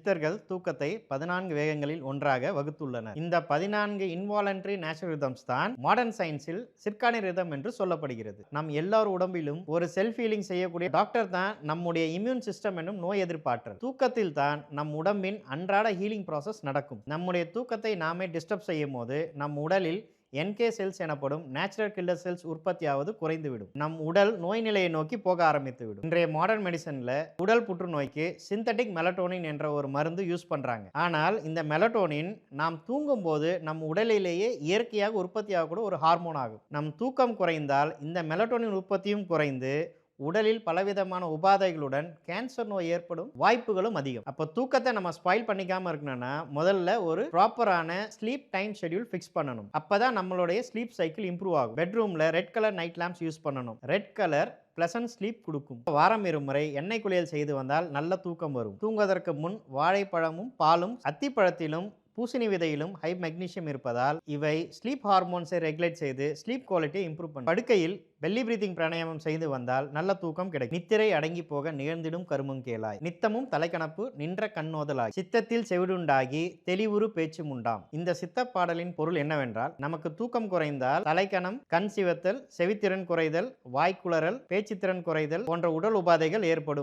சித்தர்கள் தூக்கத்தை பதினான்கு வேகங்களில் ஒன்றாக வகுத்துள்ளனர். இந்த பதினான்கு இன்வாலன்ட்ரி நேச்சுரல் ரிதம்ஸ் தான் மாடர்ன் சயின்ஸில் சிற்கானி ரிதம் என்று சொல்லப்படுகிறது. நம் எல்லார் உடம்பிலும் ஒரு செல்ஃப் ஹீலிங் செய்யக்கூடிய டாக்டர் தான் நம்முடைய இம்யூன் சிஸ்டம் என்னும் நோய் எதிர்ப்பாற்றல். தூக்கத்தில் தான் நம் உடம்பின் அன்றாட ஹீலிங் ப்ராசஸ் நடக்கும். நம்முடைய தூக்கத்தை நாமே டிஸ்டர்ப் செய்யும் போது நம் உடலில் என்கே செல்ஸ் எனப்படும் நேச்சுரல் கில்லர் செல்ஸ் உற்பத்தியாவது குறைந்துவிடும். நம் உடல் நோய் நிலையை நோக்கி போக ஆரம்பித்துவிடும். இன்றைய மாடர்ன் மெடிசனில் உடல் புற்றுநோய்க்கு சிந்தட்டிக் மெலட்டோனின் என்ற ஒரு மருந்து யூஸ் பண்ணுறாங்க ஆனால் இந்த மெலட்டோனின் நாம் தூங்கும்போது நம் உடலிலேயே இயற்கையாக உற்பத்தியாகக்கூடிய ஒரு ஹார்மோன் ஆகும். நம் தூக்கம் குறைந்தால் இந்த மெலட்டோனின் உற்பத்தியும் குறைந்து உடலில் பலவிதமான உபாதைகளுடன் கேன்சர் நோய் ஏற்படும் வாய்ப்புகளும் அதிகம். அப்போ தூக்கத்தை நம்ம ஸ்பாயில் பண்ணிக்காம இருக்கணும்னா முதல்ல ஒரு ப்ராப்பரான ஸ்லீப் டைம் ஷெட்யூல் ஃபிக்ஸ் பண்ணணும். அப்பதான் நம்மளுடைய ஸ்லீப் சைக்கிள் இம்ப்ரூவ் ஆகும். பெட்ரூம்ல red colour night lamps use பண்ணணும். ரெட் கலர் பிளசன்ட் ஸ்லீப் கொடுக்கும். வாரம் இருமுறை எண்ணெய் குளியல் செய்து வந்தால் நல்ல தூக்கம் வரும். தூங்குவதற்கு முன் வாழைப்பழமும் பாலும் அத்திப்பழத்திலும் பூசணி விதையிலும் ஹை மெக்னீஷியம் இருப்பதால் இவை ஸ்லீப் ஹார்மோன்ஸை ரெகுலேட் செய்து ஸ்லீப் குவாலிட்டியை இம்ப்ரூவ் பண்ணும். படுக்கையில் பெல்லி பிரீத்திங் பிராணாயாமம் செய்து வந்தால் நல்ல தூக்கம் கிடைக்கும். நித்திரை அடங்கி போக நிகழ்ந்திடும் கருமங்கேளாய் நித்தமும் தலைக்கணப்பு நின்ற கண்ணோதலாய் சித்தத்தில் செவிடுண்டாகி தெளிவுறு பேச்சும் உண்டாம் இந்த சித்த பாடலின் பொருள் என்னவென்றால் நமக்கு தூக்கம் குறைந்தால் தலைக்கணம் கண் சிவத்தல் செவித்திறன் குறைதல் வாய்க்குளறல் பேச்சுத்திறன் குறைதல் போன்ற உடல் உபாதைகள் ஏற்படும்.